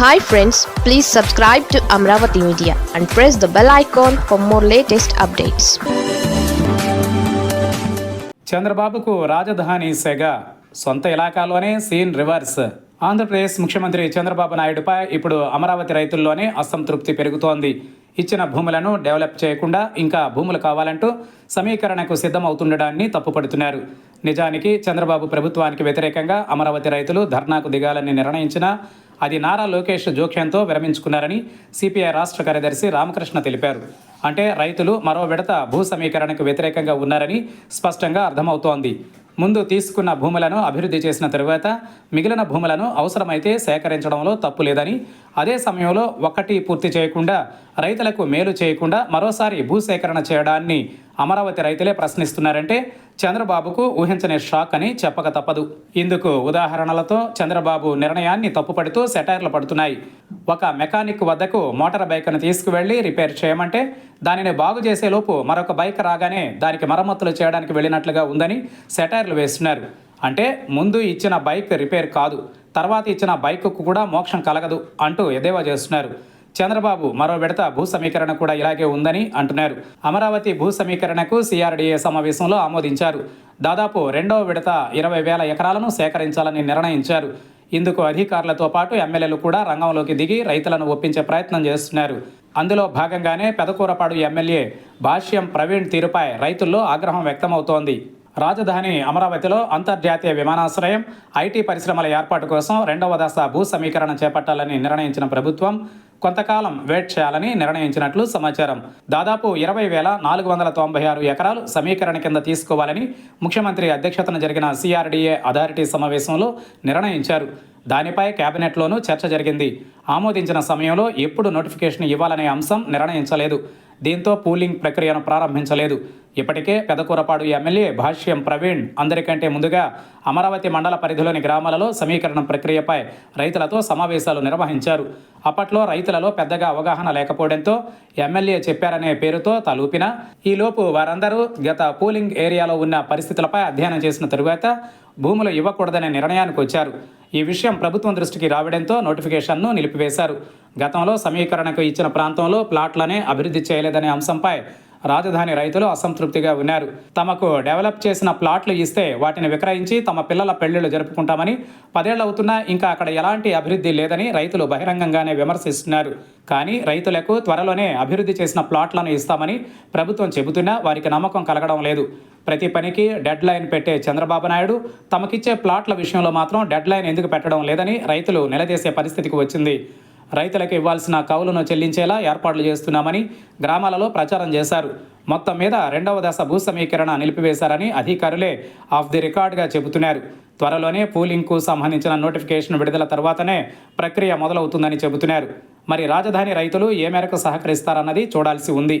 Hi friends please subscribe to Amaravati media and press the bell icon for more latest updates చంద్రబాబుకు రాజధాని సెగ సొంత ఇలాకాలోనే scene reverse. Andhra Pradesh ముఖ్యమంత్రి చంద్రబాబు నాయుడుపై ఇప్పుడు అమరావతి రైతుల్లోనే అసంతృప్తి పెరుగుతోంది. ఇచ్చిన భూములను డెవలప్ చేయకుండా ఇంకా భూములు కావాలంటూ సమీకరణకు సిద్ధమవుతుండడాన్ని తప్పుపడుతున్నారు. నిజానికి చంద్రబాబు ప్రభుత్వానికి వ్యతిరేకంగా అమరావతి రైతులు ధర్నాకు దిగాలని నిర్ణయించినా అది నారా లోకేష్ జోక్యంతో విరమించుకున్నారని సిపిఐ రాష్ట్ర కార్యదర్శి రామకృష్ణ తెలిపారు. అంటే రైతులు మరో విడత భూ సమీకరణకు వ్యతిరేకంగా ఉన్నారని స్పష్టంగా అర్థమవుతోంది. ముందు తీసుకున్న భూములను అభివృద్ధి చేసిన తరువాత మిగిలిన భూములను అవసరమైతే సేకరించడంలో తప్పు లేదని అదే సమయంలో ఒకటి పూర్తి చేయకుండా రైతులకు మేలు చేయకుండా మరోసారి భూసేకరణ చేయడాన్ని అమరావతి రైతులే ప్రశ్నిస్తున్నారంటే చంద్రబాబుకు ఊహించని షాక్ అని చెప్పక తప్పదు. ఇందుకు ఉదాహరణలతో చంద్రబాబు నిర్ణయాన్ని తప్పుపడుతూ సెటైర్లు పడుతున్నాయి. ఒక మెకానిక్ వద్దకు మోటార్ బైక్ను తీసుకువెళ్ళి రిపేర్ చేయమంటే దానిని బాగు చేసేలోపు మరొక బైక్ రాగానే దానికి మరమ్మతులు చేయడానికి వెళ్ళినట్లుగా ఉందని సెటైర్లు వేస్తున్నారు. అంటే ముందు ఇచ్చిన బైక్ రిపేర్ కాదు. తర్వాత ఇచ్చిన బైక్కు కూడా మోక్షం కలగదు అంటూ ఎదేవా చేస్తున్నారు. చంద్రబాబు మరో విడత భూ సమీకరణ కూడా ఇలాగే ఉందని అంటున్నారు. అమరావతి భూ సమీకరణకు సిఆర్డీఏ సమావేశంలో ఆమోదించారు. దాదాపు రెండవ విడత ఇరవై వేల ఎకరాలను సేకరించాలని నిర్ణయించారు. ఇందుకు అధికారులతో పాటు ఎమ్మెల్యేలు కూడా రంగంలోకి దిగి రైతులను ఒప్పించే ప్రయత్నం చేస్తున్నారు. అందులో భాగంగానే పెదకూరపాడు ఎమ్మెల్యే భాష్యం ప్రవీణ్ తీరుపై రైతుల్లో ఆగ్రహం వ్యక్తమవుతోంది. రాజధాని అమరావతిలో అంతర్జాతీయ విమానాశ్రయం ఐటీ పరిశ్రమల ఏర్పాటు కోసం రెండవ దశ భూ సమీకరణ చేపట్టాలని నిర్ణయించిన ప్రభుత్వం కొంతకాలం వెయిట్ చేయాలని నిర్ణయించినట్లు సమాచారం. దాదాపు ఇరవై వేల నాలుగు వందల తొంభై ఆరు ఎకరాలు సమీకరణ కింద తీసుకోవాలని ముఖ్యమంత్రి అధ్యక్షతన జరిగిన సిఆర్డీఏ అథారిటీ సమావేశంలో నిర్ణయించారు. దానిపై కేబినెట్లోనూ చర్చ జరిగింది. ఆమోదించిన సమయంలో ఎప్పుడు నోటిఫికేషన్ ఇవ్వాలనే అంశం నిర్ణయించలేదు. దీంతో పూలింగ్ ప్రక్రియను ప్రారంభించలేదు. ఇప్పటికే పెదకూరపాడు ఎమ్మెల్యే భాష్యం ప్రవీణ్ అందరికంటే ముందుగా అమరావతి మండల పరిధిలోని గ్రామాలలో సమీకరణ ప్రక్రియపై రైతులతో సమావేశాలు నిర్వహించారు. అప్పట్లో రైతులలో పెద్దగా అవగాహన లేకపోవడంతో ఎమ్మెల్యే చెప్పారనే పేరుతో తలూపిన ఈలోపు వారందరూ గత పూలింగ్ ఏరియాలో ఉన్న పరిస్థితులపై అధ్యయనం చేసిన తరువాత భూములు ఇవ్వకూడదనే నిర్ణయానికి వచ్చారు. ఈ విషయం ప్రభుత్వం దృష్టికి రావడంతో నోటిఫికేషన్ను నిలిపివేశారు. గతంలో సమీకరణకు ఇచ్చిన ప్రాంతంలో ప్లాట్లనే అభివృద్ధి చేయలేదనే అంశంపై రాజధాని రైతులు అసంతృప్తిగా ఉన్నారు. తమకు డెవలప్ చేసిన ప్లాట్లు ఇస్తే వాటిని విక్రయించి తమ పిల్లల పెళ్ళిళ్ళు జరుపుకుంటామని పదేళ్ళు అవుతున్నా ఇంకా అక్కడ ఎలాంటి అభివృద్ధి లేదని రైతులు బహిరంగంగానే విమర్శిస్తున్నారు. కానీ రైతులకు త్వరలోనే అభివృద్ధి చేసిన ప్లాట్లను ఇస్తామని ప్రభుత్వం చెబుతున్నా వారికి నమ్మకం కలగడం లేదు. ప్రతి పనికి డెడ్ లైన్ పెట్టే చంద్రబాబు నాయుడు తమకిచ్చే ప్లాట్ల విషయంలో మాత్రం డెడ్ లైన్ ఎందుకు పెట్టడం లేదని రైతులు నిలదీసే పరిస్థితికి వచ్చింది. రైతులకు ఇవ్వాల్సిన కౌలును చెల్లించేలా ఏర్పాట్లు చేస్తున్నామని గ్రామాలలో ప్రచారం చేశారు. మొత్తం మీద రెండవ దశ భూ సమీకరణ నిలిపివేశారని అధికారులే ఆఫ్ ది రికార్డ్గా చెబుతున్నారు. త్వరలోనే పూలింగ్కు సంబంధించిన నోటిఫికేషన్ విడుదల తర్వాతనే ప్రక్రియ మొదలవుతుందని చెబుతున్నారు. మరి రాజధాని రైతులు ఏ మేరకు సహకరిస్తారన్నది చూడాల్సి ఉంది.